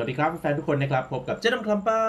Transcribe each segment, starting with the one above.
วัสดีครับแฟนทุกคนนะครับพบกับเจ๊ดำคลำเป้า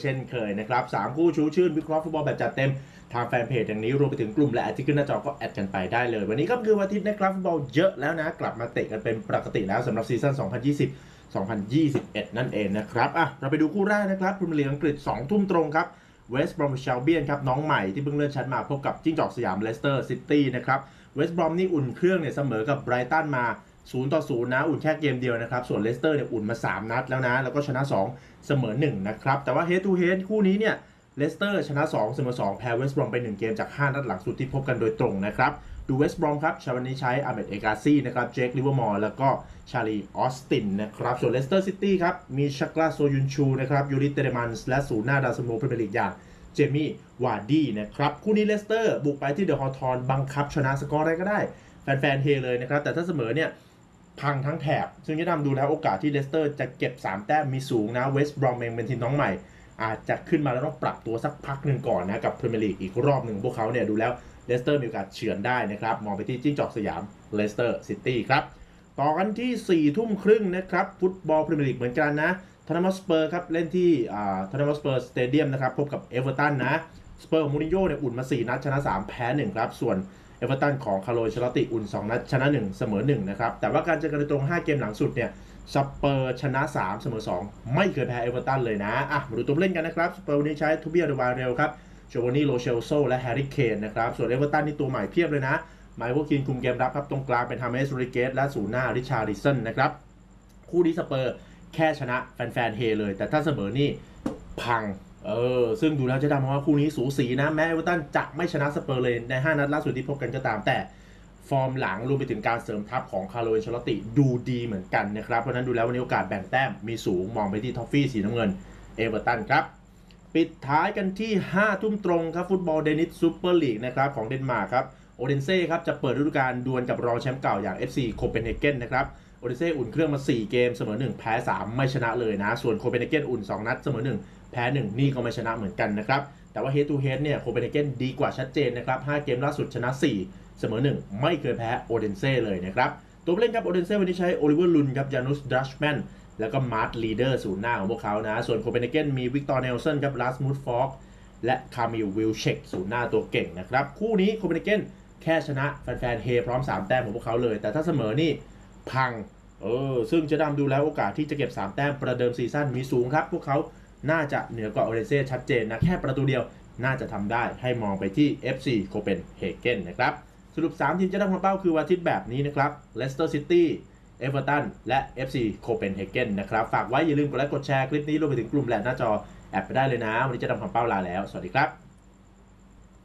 เช่นเคยนะครับสามคู่ชูชื่นวิเคราะห์ฟุตบอลแบบจัดเต็ม ทางแฟนเพจอย่างนี้รวมไปถึงกลุ่มและแอดที่ขึ้นหน้าจอก็แอดกันไปได้เลย วันนี้ก็คือวันอาทิตย์นะครับฟุตบอลเยอะแล้วนะ กลับมาเตะกันเป็นปกติแล้วสำหรับซีซั่น 2020 2021 นั่นเองนะครับอะเราไปดูคู่แรกนะครับพรีเมียร์ลีกอังกฤษ2ทุ่มตรงครับเวสต์บรอมชาเบียนครับน้องใหม่ที่เพิ่งเลื่อนชั้นมาพบกับจิ้งจอกสยามเลสเตอร์ซิตี้นะครับเวสต์บรอมนี่อุ่นเครื่องเนี่ยเสมอกับไบรตันมา 0ต่อ0นะ อุ่นแค่เกมเดียวนะครับ ส่วนเลสเตอร์เนี่ยอุ่นมา 3 นัดแล้วนะ แล้วก็ชนะ 2 เสมอ 1 นะครับ แต่ว่า head to head คู่นี้เนี่ยเลสเตอร์ชนะ 2 เสมอ2แพ้เวสต์บรอมไป 1 เกมจาก 5 นัดหลังสุดที่พบกันโดยตรงนะครับ ดูเวสต์บรอมครับชาวันนี้ใช้อาเมดเอกาซี่นะครับเจคลิเวอร์มอร์แล้วก็ชาลีออสตินนะครับส่วนเลสเตอร์ซิตี้ครับมีชักลาโซยุนชูนะครับยูริเตเรมันส์และศูนย์หน้าดาวซันโพรีเมียร์ลีกอย่างเจมี่วาร์ดี้นะครับคู่นี้เลสเตอร์บุกไปที่เดอะฮอลทอนบังคับชนะสกอร์อะไรก็ได้แฟนๆเฮเลยนะครับแต่ถ้าเสมอเนี่ย พังทั้งแถบ ซึ่งจะทำดูแล้วโอกาสที่เลสเตอร์จะเก็บ 3 แต้มมีสูงนะเวสต์บรอมเองเป็นทีมน้องใหม่ อาจจะขึ้นมาแล้วต้องปรับตัวสักพักหนึ่งก่อนนะ กับพรีเมียร์ลีกอีกรอบหนึ่งพวกเขาเนี่ยดูแล้วเลสเตอร์มีโอกาสเฉือนได้นะครับ มองไปที่จิ้งจอกสยามเลสเตอร์ซิตี้ครับต่อกันที่4ทุ่มครึ่งนะครับฟุตบอลพรีเมียร์ลีกเหมือนกันนะทานามสเปอร์ครับเล่นที่ทานามสเปอร์สเตเดียมนะครับพบกับเอเวอร์ตันนะสเปอร์มูรินโญ่เนี่ยอุ่นมา 4 นัดชนะ 3 แพ้1ครับส่วน เอเวอร์ตันของคาร์โลชลติอุ่น 2 นัดชนะ 1 เสมอ 1 นะครับ แต่ว่าการเจอกันโดยตรง 5 เกมหลังสุดเนี่ยสเปอร์ชนะ 3 เสมอ 2 ไม่เคยแพ้เอเวอร์ตันเลยนะ อะ มาดูตัวเล่นกันนะครับ สเปอร์วันนี้ใช้ทูเบียเดวาเรลครับโจวานี่โรเชลโซและแฮร์รี่เคนนะครับ ส่วนเอเวอร์ตันนี่ตัวใหม่เพียบเลยนะไมเคิลคินคุมเกมรับครับตรงกลางเป็นฮาเมสริเกสและศูนย์หน้าริชาร์ดิสันนะครับคู่นี้สเปอร์แค่ชนะแฟนๆเฮเลย แต่ถ้าเสมอนี่พัง เออซึ่งดูแล้วจะดำว่าคู่นี้สูสีนะ แม้เอเวอร์ตันจะไม่ชนะสเปอร์เลยใน 5 นัดล่าสุดที่พบกันก็ตาม แต่ฟอร์มหลังรวมไปถึงการเสริมทัพของคาร์โลเอนชลติดูดีเหมือนกันนะครับ เพราะนั้นดูแล้ววันนี้โอกาสแบ่งแต้มมีสูงมองไปที่ทอฟฟี่สีน้ำเงินเอเวอร์ตันครับปิดท้ายกันที่ 5 ทุ่มตรงครับฟุตบอลเดนิสซูเปอร์ลีกนะครับของเดนมาร์กครับโอเดนเซ่ครับจะเปิดฤดูกาลดวลกับรองแชมป์เก่าอย่าง FC โคเปนเฮเกนนะครับโอเดนเซ่อุ่นเครื่องมา 4 เกมเสมอ 1 แพ้ 3 ไม่ชนะเลยนะ ส่วนโคเปนเฮเกนอุ่น 2 นัดเสมอ 1 แพ้1นี่ก็ไม่ชนะเหมือนกันนะครับแต่ว่า head to head เนี่ยโคเปนเฮเกนดีกว่าชัดเจนนะครับ 5 เกมล่าสุดชนะ 4 เสมอ 1 ไม่เคยแพ้โอเดนเซ่เลยนะครับ ตัวเล่นครับโอเดนเซ่วันนี้ใช้โอลิเวอร์ลุนครับยานุสดัชแมนแล้วก็มาร์ตลีเดอร์ศูนย์หน้าของพวกเขานะ ส่วนโคเปนเฮเกนมีวิกตอร์เนลสันครับลาสมูดฟอกและคามิลวิลเชกศูนย์หน้าตัวเก่งนะครับ คู่นี้โคเปนเฮเกนแค่ชนะแฟนๆเฮพร้อม 3 แต้มของพวกเขาเลย แต่ถ้าเสมอนี่พังเออซึ่งจะดำดูแล้วโอกาสที่จะเก็บ 3 แต้มประเดิมซีซั่นมีสูงครับพวกเขา น่าจะเหนือกว่าโอเรเซ่ชัดเจนนะ แค่ประตูเดียวน่าจะทำได้ให้มองไปที่ FC โคเปนเฮเกนนะครับ สรุป 3 ทีมจะดำของเป้าคือวันอาทิตย์แบบนี้นะครับเลสเตอร์ซิตี้เอเวอร์ตันและ FC โคเปนเฮเกนนะครับ ฝากไว้อย่าลืมกดไลค์กดแชร์คลิปนี้รวมไปถึงกลุ่มแหลกหน้าจอแอบไปได้เลยนะ วันนี้จะทำความเป้าลาแล้ว สวัสดีครับ